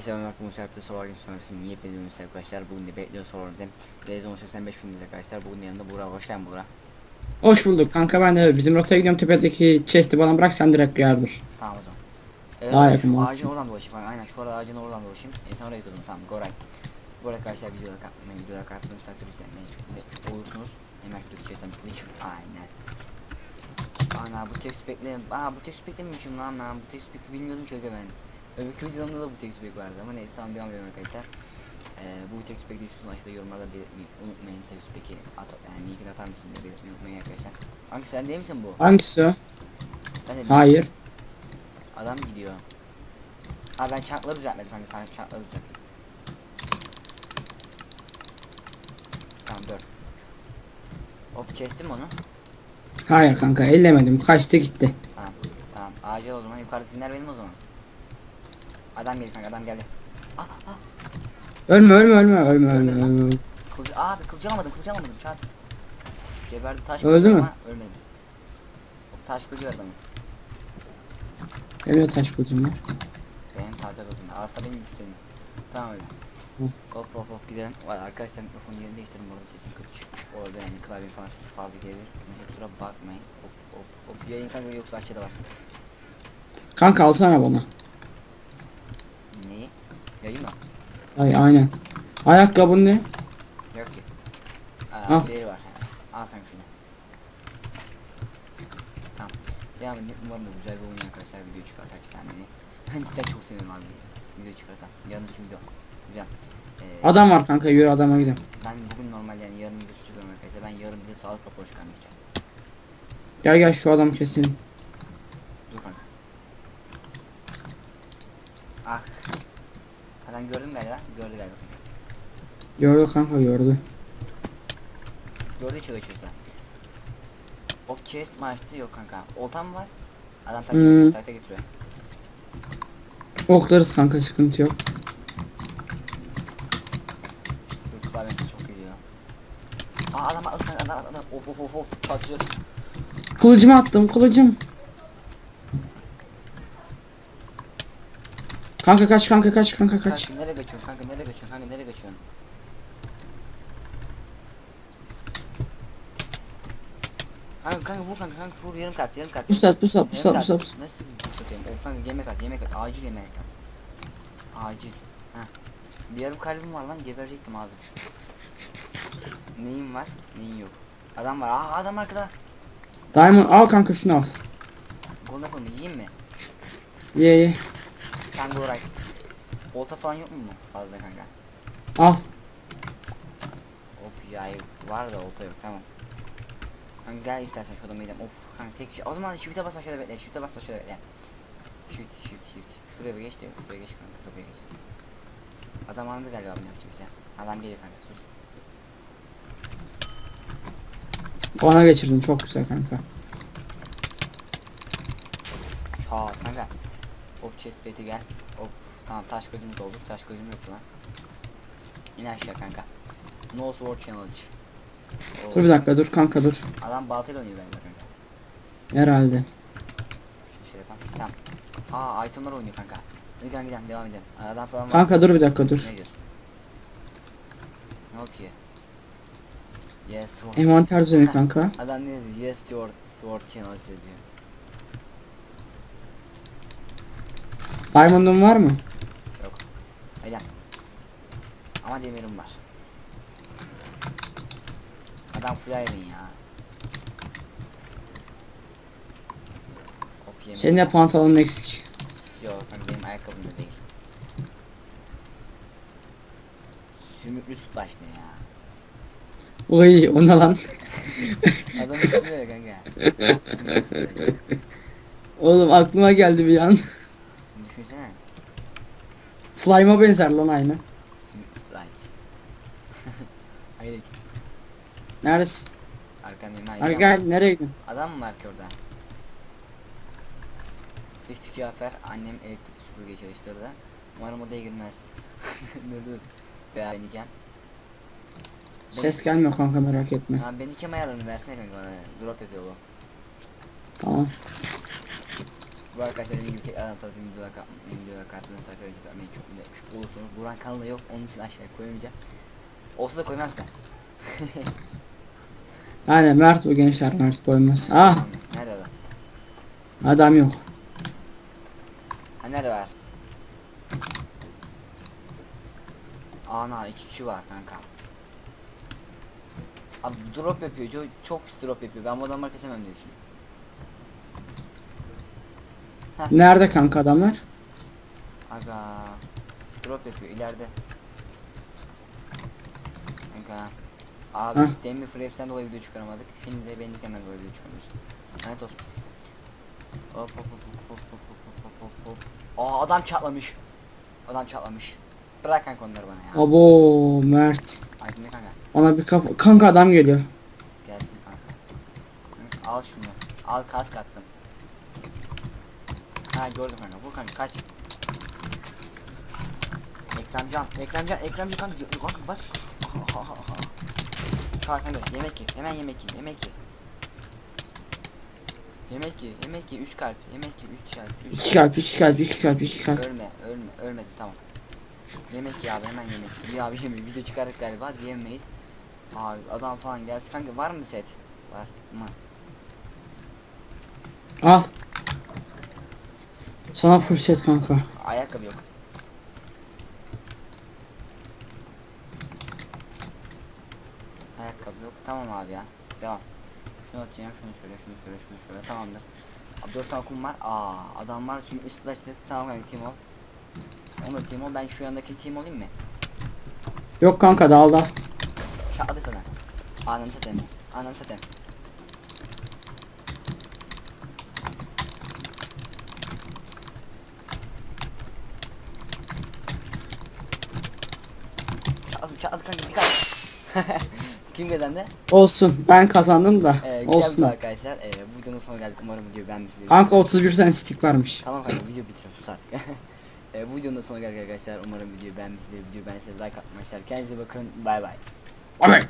Arkadaşlar ben Mark Musab'da Solar Games sonrasında niye bekliyorsunuz arkadaşlar. Bugün de bekliyor Solar'da Beyzon 85 bin arkadaşlar. Bugün yanında Burak hoş geldin Burak Hoş bulduk. Kanka ben de bizim rotaya gidiyorum. Tepedeki chest'i bana bırak sen direkt yardır. Tamam o zaman. Evet Daha yakın olsun. ağacın oradan dolaşayım. Ben aynen şu arada ağacın oradan dolaşayım. En son oraya gidiyordum. Tamam Goray. Arada arkadaşlar videoda katmayın videoda katmayın takdir etmeyin çok, çok olursunuz. Hemen şuradaki chest'ten bir kılıç aynen. Ana bu text beklerim Aa bu text beklememişim lan ben. Bu peki bilmiyordum ki ben Öbürkü videomda da bu text pack vardı ama neyse tamam devam edelim arkadaşlar ee, bu text pack istiyorsanız aşağıda yorumlarda belirtmeyi unutmayın text pack'i at yani linkini atar mısın diye belirtmeyi unutmayın arkadaşlar Hangi sen değil misin bu? Hangisi? Ben de Hayır. Adam gidiyor. Ha ben çarkları düzeltmedim kanka çarkları düzelttim. Tamam dur. Hop kestim onu. Hayır kanka ellemedim kaçtı gitti. Tamam tamam acil o zaman yukarıdakiler benim o zaman. Adam geldi kanka adam geldi. Ah ah Ölme ölme ölme ölme ölme ölme. kılıcı abi kılıcı alamadım kılıcı alamadım çarp. Geberdi taş Öldü mü? ama Ölmedi. Hop taş kılıcı verdi adamın. De taş kılıcım var. Benim tahta kılıcım. Altta benim üstlerim. Tamam öyle. Hı. Hop hop hop gidelim. Valla arkadaşlar mikrofonu yerini değiştirdim. Bu arada sesim kötü çıkmış. Orada yani klavye falan sesi fazla gelebilir. Neyse kusura bakmayın. Hop hop hop. Yayın kanka yoksa aşağıda var. Kanka alsana bana. Neyi? Yayın mı? Ay aynen. Ayakkabın ne? Yok ki. Aa, Al. diğeri var. Al kanka şunu. Tamam. Devam edelim. Umarım da güzel bir oyun arkadaşlar video çıkarsak kendini. Ben cidden çok seviyorum abi. Video çıkarsam. Yarınki video. Güzel. Ee, Adam var kanka yürü adama gidelim. Ben bugün normal yani yarın videosu çıkıyorum arkadaşlar. Ben yarın bir de sağlık raporu çıkarmayacağım. Gel gel şu adamı keselim. Dur kanka. Ah. Adam gördün galiba. Gördü galiba. Gördü kanka gördü. Gördü çıkıyor içerisinde. O chest mi açtı? Yok kanka. Oltam var? Adam tak Hmm. getiriyor. Tak tak getiriyor. Oklarız kanka sıkıntı yok. Dur klavyesi çok geliyor. Aa adam adam adam adam. Of of of of. Patlıcı. Kılıcımı attım kılıcım. Kanka kaç kanka kaç kanka kaç. Kanka nereye kaçıyorsun kanka nereye kaçıyorsun kanka nereye kaçıyorsun? Kanka kanka vur kanka kanka vur yarım kalp yarım kalp. Pusat pusat pusat Yemek pusat at. Nasıl bir satayım? Of kanka yemek at yemek at. Acil yemek at. Acil. Heh. Bir yarım kalbim var lan geberecektim abi. Neyim var? Neyin yok. Adam var. Aa adam arkada. Diamond al kanka şunu al. Golden Apple'ı yiyeyim mi? Ye ye. Kanka uğray. Olta falan yok mu? Fazla kanka. Al. Hop yay var da olta yok tamam. Kanka gel istersen şurada midem. Of kanka tek şey. O zaman shift'e bas aşağıda bekle. Shift'e bas aşağıda bekle. Shift shift shift. Şuraya bir geç de şuraya geç kanka. Kapıya geç. Adam anladı galiba bunu yapacak bize. Adam geliyor kanka sus. Bana geçirdin çok güzel kanka. Çat kanka. Hop chest plate'i gel. Hop tamam taş kılıcımız oldu. Taş kılıcım yoktu lan. İn aşağı kanka. No sword challenge. Oo, Dur bir dakika dur kanka dur. Adam baltayla oynuyor galiba kanka. Herhalde. Şu şey yapalım. Tamam. Aa itemlar oynuyor kanka. Kanka gidelim devam edelim. Adam falan var. Kanka dur bir dakika dur. Ne diyorsun? Ne oldu ki? Yes sword. Envanter düzeni kanka. Adam ne yazıyor? Yes sword, sword challenge yazıyor. Diamond'un var mı? Yok. Hadi gel. Ama demirim var. Adam full iron ya. Senin de pantolonun eksik. Yok kanka benim ayakkabım da değil. Sümüklü sütlaç ne ya? Uy o ne lan? Adam ismi kanka. Sümüklü sütlaç. Oğlum aklıma geldi bir an. Düşünsene. Slime'a benzer lan aynı. Sütlaç. Hayır. Neredesin? Arkandayım hayır. gel nereye gidiyorsun? Adam mı var ki orada? Sıçtı Cafer annem elektrik süpürge çalıştırdı. Umarım odaya girmez. dur dur. Benikem. Ses gelmiyor kanka merak etme. Ha benikem ayarlarını versene kanka bana. Drop yapıyor bu. Tamam. Bu arkadaşlar dediğim gibi tekrardan tanıtım videoda katmayı, videoda katmayı, takip etmeyi çok mutlu etmiş olursunuz. Buran kanalı yok, onun için aşağıya koyamayacağım. Olsa da koymam size. Yani Mert bu gençler Mert koymaz. Ah Nerede adam? adam yok. Ha nerede var? Ana iki kişi var kanka. Abi drop yapıyor, çok, çok pis drop yapıyor. Ben bu adamları kesemem diye düşünüyorum. Nerede kanka adamlar? Aga drop yapıyor ileride. Kanka. Abi Heh. demin Frapes'ten dolayı video çıkaramadık. Şimdi de benlik hemen dolayı video çıkarıyoruz. Lanet olsun biz. Hop hop hop hop hop hop hop hop hop. Aa adam çatlamış. Adam çatlamış. Bırak kanka onları bana ya. Abo Mert. Ay ne kanka? Ona bir kafa... Kanka adam geliyor. Gelsin kanka. Al şunu. Al kask attım. Ha gördüm kanka. Vur kanka kaç. Ekremcan, Ekremcan, Ekremcan kanka. Kanka bas. Ha, ha, ha, ha. Çağır kanka yemek ye. Hemen yemek ye. Yemek ye. Yemek ye. Yemek ye. 3 kalp. Yemek ye. 3 kalp. 3 İki kalp, iki kalp, iki kalp, iki kalp. Ölme, ölme, ölmedi tamam. Yemek ya abi hemen yemek. İyi abi yemek. Video çıkardık galiba diyemeyiz. Abi adam falan gelsin kanka var mı set? Var mı? Al. Sana fırsat kanka. Ayakkabı yok. Ayakkabı yok. Tamam abi ya. Devam. Şunu atacağım, şunu şöyle, şunu şöyle, şunu şöyle. Tamamdır. Abi 4 tane kum var. Aa, adam var. Şimdi ıslıklaştı. Tamam kanka team ol. Onu da team ol. Ben şu yandaki team olayım mı? Yok kanka dal dal. Çatladı sana. Ananı satayım. Ananı satayım. Çatladı kanka bir kaç. Kim kazandı? Olsun ben kazandım da. Ee, güzel Olsun. bir arkadaşlar. Ee, bu videonun sonuna geldik. Umarım videoyu beğenmişsiniz. Kanka 31 tane stick varmış. Tamam kanka video bitiriyorum sus artık. ee, bu videonun da sonuna geldik arkadaşlar. Umarım videoyu beğenmişsinizdir. Videoyu beğendiyseniz like atmayı, arkadaşlar. Kendinize bakın. Bay bay. Abi.